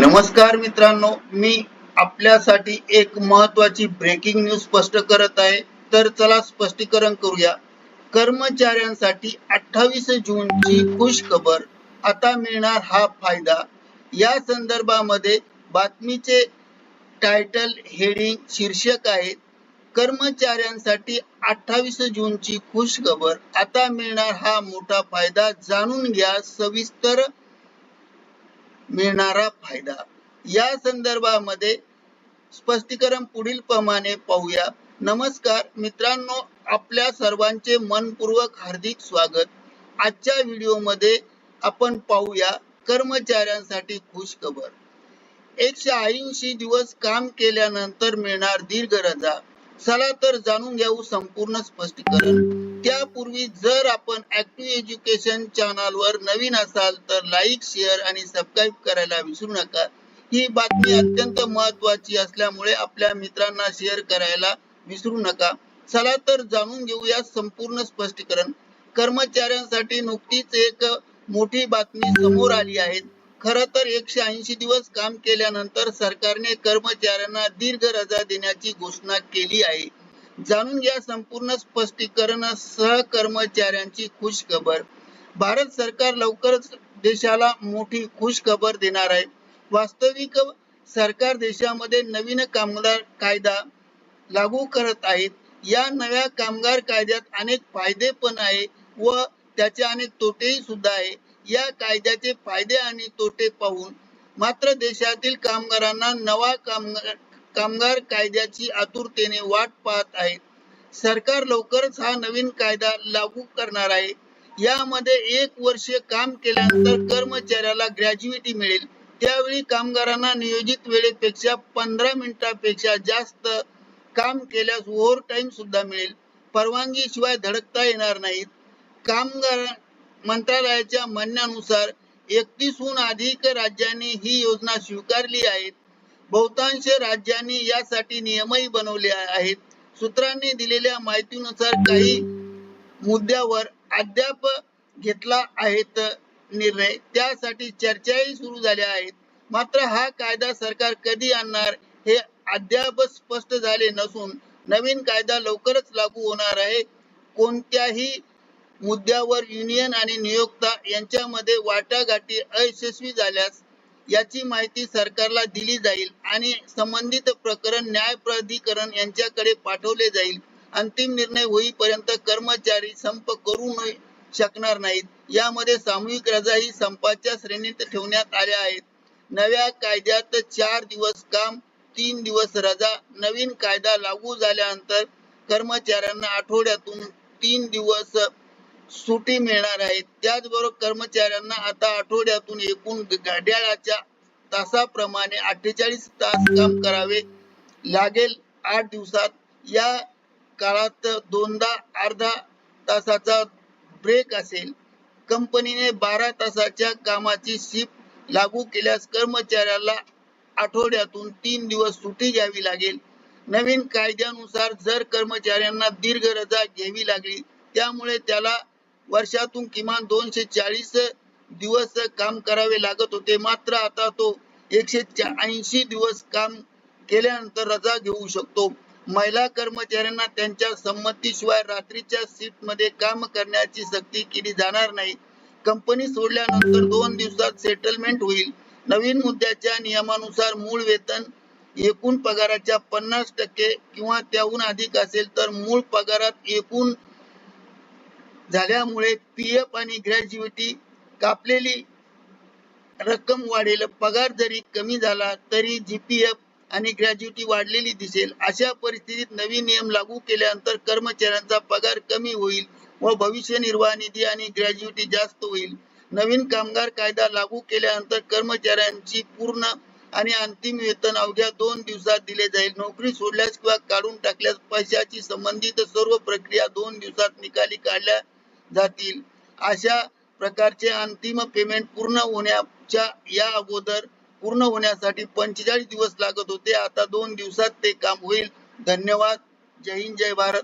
नमस्कार मित्रांनो मी आपल्यासाठी एक महत्वाची ब्रेकिंग न्यूज स्पष्ट करत आहे. तर चला स्पष्टीकरण करूया. कर्मचाऱ्यांसाठी अठ्ठावीस जूनची खुश खबर आता मिळणार हा फायदा. या संदर्भामध्ये बातमीचे टायटल हेडिंग शीर्षक आहे कर्मचाऱ्यांसाठी अठ्ठावीस जूनची खुश खबर आता मिळणार हा मोठा फायदा जाणून घ्या सविस्तर. मिळणारा फायदा. या संदर्भामध्ये स्पष्टीकरण पुढील प्रमाणे पाहूया. नमस्कार मित्रांनो आपल्या सर्वांचे मनपूर्वक हार्दिक स्वागत. आजच्या व्हिडिओमध्ये आपण पाहूया कर्मचाऱ्यांसाठी खुश खबर एकशे ऐंशी दिवस काम केल्यानंतर मिळणार दीर्घ रजा. चला तर जाणून घेऊ संपूर्ण स्पष्टीकरण. त्यापूर्वी जर आपण ऍक्टिव्ह एज्युकेशन चॅनल वर नवीन असाल तर लाईक शेअर आणि सबस्क्राईब करायला विसरू नका. ही बातमी अत्यंत महत्वाची असल्यामुळे आपल्या मित्रांना शेअर करायला विसरू नका. चला तर जाणून घेऊया संपूर्ण स्पष्टीकरण. कर्मचाऱ्यांसाठी नुकतीच एक मोठी बातमी समोर आली आहे. खर तर एकशे ऐंशी दिवस काम केल्यानंतर सरकारने कर्मचाऱ्यांना दीर्घ रजा देण्याची घोषणा केली आहे. जाणून घ्या संपूर्ण स्पष्टीकरण सह कर्मचाऱ्यांची खुश खबर भारत सरकार लवकरच देशाला मोठी खुश खबर देणार आहे. वास्तविक सरकार देशामध्ये नवीन कामगार कायदा लागू करत आहेत. या नव्या कामगार कायद्यात अनेक फायदे पण आहे व त्याचे अनेक तोटेही सुद्धा आहे. या कायद्याचे फायदे आणि तोटे पाहून मात्र देशातील कामगारांना नवा कामगार कामगार कायद्याची आतुरतेने वाट पाहत आहेत. सरकार लवकरच हा नवीन कायदा लागू करणार आहे. यामध्ये एक वर्ष काम केल्यानंतर कर्मचाऱ्याला ग्रॅज्युएटी मिळेल. त्यावेळी कामगारांना नियोजित वेळेपेक्षा पंधरा मिनिटापेक्षा जास्त काम केल्यास ओव्हर टाइम सुद्धा मिळेल. परवानगी शिवाय धडकता येणार नाहीत. कामगार मंत्रालयाच्या म्हणण्यानुसार एकतीसहून अधिक राज्यांनी ही योजना स्वीकारली आहे. बहुतांश राज्यांनी यासाठी नियमही बनवले आहेत. सूत्रांनी दिलेल्या माहितीनुसार काही मुद्द्यावर अद्याप घेतला आहेत निर्णय. त्यासाठी चर्चाही सुरू झाल्या आहेत. मात्र हा कायदा सरकार कधी आणणार हे अद्याप स्पष्ट झाले नसून नवीन कायदा लवकरच लागू होणार आहे. कोणत्याही मुद्द्यावर युनियन आणि नियोक्ता यांच्यामध्ये वाटाघाटी अयशस्वी झाल्यास याची माहिती सरकारला दिली जाईल आणि संबंधित प्रकरण न्याय प्राधिकरण यांच्याकडे पाठवले जाईल. अंतिम निर्णय होईपर्यंत कर्मचारी संप करू न शकणार नाहीत. यामध्ये सामूहिक रजा ही संपाच्या श्रेणीत ठेवण्यात आल्या आहेत. नव्या कायद्यात चार दिवस काम तीन दिवस रजा नवीन कायदा लागू झाल्यानंतर कर्मचाऱ्यांना आठवड्यातून तीन दिवस सुटी मिळणार आहे त्याचबरोबर कर्मचाऱ्यांना आता आठवड्यातून एकूण घड्याळाच्या तासाप्रमाणे अठ्ठेचाळीस तास काम करावे लागेल. आठ दिवसात या काळात दोनदा अर्धा तासाचा ब्रेक असेल. कंपनीने बारा तासाच्या कामाची शिफ्ट लागू केल्यास कर्मचाऱ्याला आठवड्यातून तीन दिवस सुटी घ्यावी लागेल. नवीन कायद्यानुसार जर कर्मचाऱ्यांना दीर्घ रजा घ्यावी लागली त्यामुळे त्याला वर्षातून किमान दोनशे चाळीस दिवस काम करावे लागत होते. मात्र आता तो एकशे ऐंशी दिवस काम केल्यानंतर रजा घेऊ शकतो. महिला कर्मचाऱ्यांना त्यांच्या संमतीशिवाय रात्रीच्या शिफ्टमध्ये काम करण्याची सक्ती केली जाणार नाही. कंपनी सोडल्यानंतर दोन दिवसात सेटलमेंट होईल. नवीन मुद्द्याच्या नियमानुसार मूळ वेतन एकूण पगाराच्या पन्नास टक्के किंवा त्याहून अधिक असेल तर मूळ पगारात एकूण झाल्यामुळे पी एफ आणि ग्रॅज्युइटी कापलेली रक्कम वाढेल. पगार जरी कमी झाला तरी जी पी एफ आणि ग्रॅज्युटी वाढलेली दिसेल. अशा परिस्थितीत नवीन नियम लागू केल्यानंतर कर्मचाऱ्यांचा पगार कमी होईल व भविष्य निर्वाह निधी आणि ग्रॅज्युटी जास्त होईल. नवीन कामगार कायदा लागू केल्यानंतर कर्मचाऱ्यांची पूर्ण आणि अंतिम वेतन अवघ्या दोन दिवसात दिले जाईल. नोकरी सोडल्यास किंवा काढून टाकल्यास पैशाची संबंधित सर्व प्रक्रिया दोन दिवसात निकाली काढल्या जातील. अशा प्रकारचे अंतिम पेमेंट पूर्ण होण्याच्या या अगोदर पूर्ण होण्यासाठी पंचेचाळीस दिवस लागत होते. आता दोन दिवसात ते काम होईल. धन्यवाद. जय हिंद जय भारत.